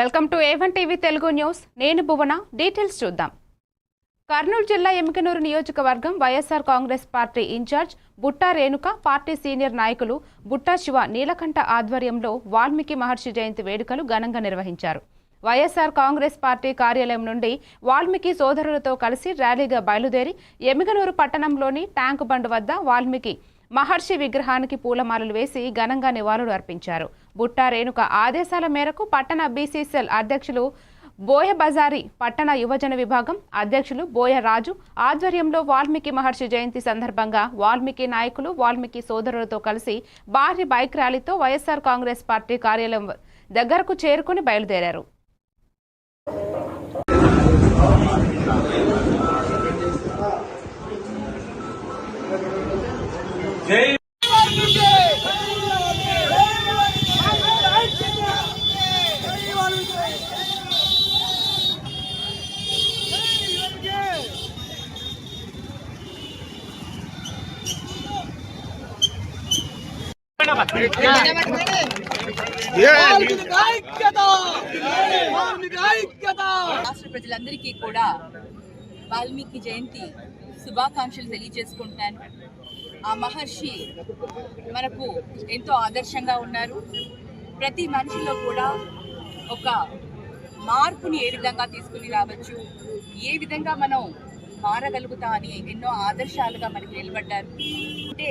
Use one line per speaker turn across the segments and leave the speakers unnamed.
Welcome to A one TV Telugu news. నేను Bhuvana. Details చూద్దాం. కర్నూలు జిల్లా ఎమ్మికనూరు నియోజకవర్గం YSR Congress party incharge Butta Renuka party senior నాయకులు బుట్టా శివ నీలకంఠ ఆధ్వర్యంలో వాల్మీకి మహర్షి జయంతి వేడుకలు ఘనంగా నిర్వహించారు. వైఎస్ఆర్ కాంగ్రెస్ పార్టీ కార్యాలయం నుండి వాల్మీకి సోదరులతో కలిసి ర్యాలీగా బయలుదేరి ఎమ్మికనూరు పట్టణంలోని ట్యాంకు బండ్ వద్ద వాల్మీకి మహర్షి విగ్రహానికి పూలమాలలు వేసి ఘనంగా నివాళులు అర్పించారు. బుట్టా రేణుక ఆదేశాల మేరకు పట్టణ బీసీసీఎల్ అధ్యక్షులు బోయ బజారి పట్టణ యువజన విభాగం అధ్యక్షులు బోయ రాజు ఆధ్వర్యంలో వాల్మీకి మహర్షి జయంతి సందర్భంగా వాల్మీకి నాయకులు వాల్మీకి సోదరులతో కలిసి భారీ బైక్ ర్యాలీతో వైఎస్ఆర్ కాంగ్రెస్ పార్టీ కార్యాలయం దగ్గరకు చేరుకుని బయలుదేరారు.
జై
రాష్ట్ర ప్రజలందరికీ కూడా వాల్మీకి జయంతి శుభాకాంక్షలు తెలియజేసుకుంటాను. ఆ మహర్షి మనకు ఎంతో ఆదర్శంగా ఉన్నారు. ప్రతి మనిషిలో కూడా ఒక మార్పుని ఏ విధంగా తీసుకుని రావచ్చు ఏ విధంగా మనం మారగలుగుతా అని ఎన్నో ఆదర్శాలుగా మనకి నిలబడ్డారు. అంటే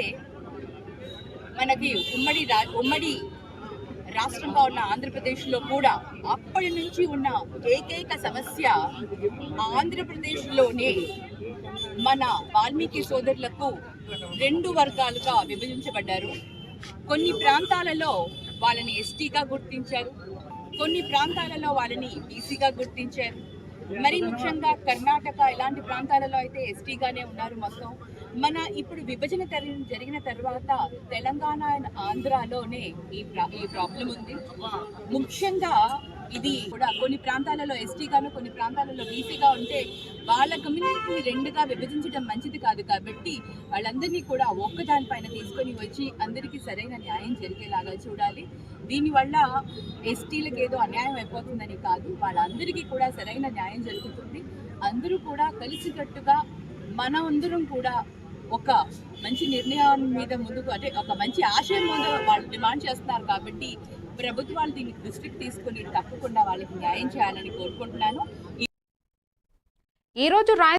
మనకి ఉమ్మడి రా ఉమ్మడి రాష్ట్రంగా ఉన్న ఆంధ్రప్రదేశ్లో కూడా అప్పటి నుంచి ఉన్న ఏకైక సమస్య ఆంధ్రప్రదేశ్లోనే మన వాల్మీకి సోదరులకు రెండు వర్గాలుగా విభజించబడ్డారు. కొన్ని ప్రాంతాలలో వాళ్ళని ఎస్టీగా గుర్తించారు. కొన్ని ప్రాంతాలలో వాళ్ళని బీసీగా గుర్తించారు. మరి ముఖ్యంగా కర్ణాటక ఇలాంటి ప్రాంతాలలో అయితే ఎస్టీగానే ఉన్నారు మొత్తం. మన ఇప్పుడు విభజన జరిగిన తర్వాత తెలంగాణ అండ్ ఆంధ్రాలోనే ఈ ప్రా- ఈ ప్రాబ్లం ఉంది. ముఖ్యంగా ఇది కూడా కొన్ని ప్రాంతాలలో ఎస్టీగాను కొన్ని ప్రాంతాలలో బీసీగా ఉంటే వాళ్ళ కమ్యూనిటీని రెండుగా విభజించడం మంచిది కాదు కాబట్టి వాళ్ళందరినీ కూడా ఒక్కదానిపైన తీసుకొని వచ్చి అందరికీ సరైన న్యాయం జరిగేలాగా చూడాలి. దీనివల్ల ఎస్టీలకు ఏదో అన్యాయం అయిపోతుందని కాదు వాళ్ళందరికీ కూడా సరైన న్యాయం జరుగుతుంది. అందరూ కూడా కలిసికట్టుగా మన అందరం కూడా ఒక మంచి నిర్ణయం మీద ముందుకు అంటే ఒక మంచి ఆశయం మీద వాళ్ళు డిమాండ్ చేస్తున్నారు కాబట్టి ప్రభుత్వాలు దీన్ని దృష్టికి తీసుకుని తప్పకుండా వాళ్ళకి న్యాయం చేయాలని కోరుకుంటున్నాను.
ఈరోజు రోజు రాయ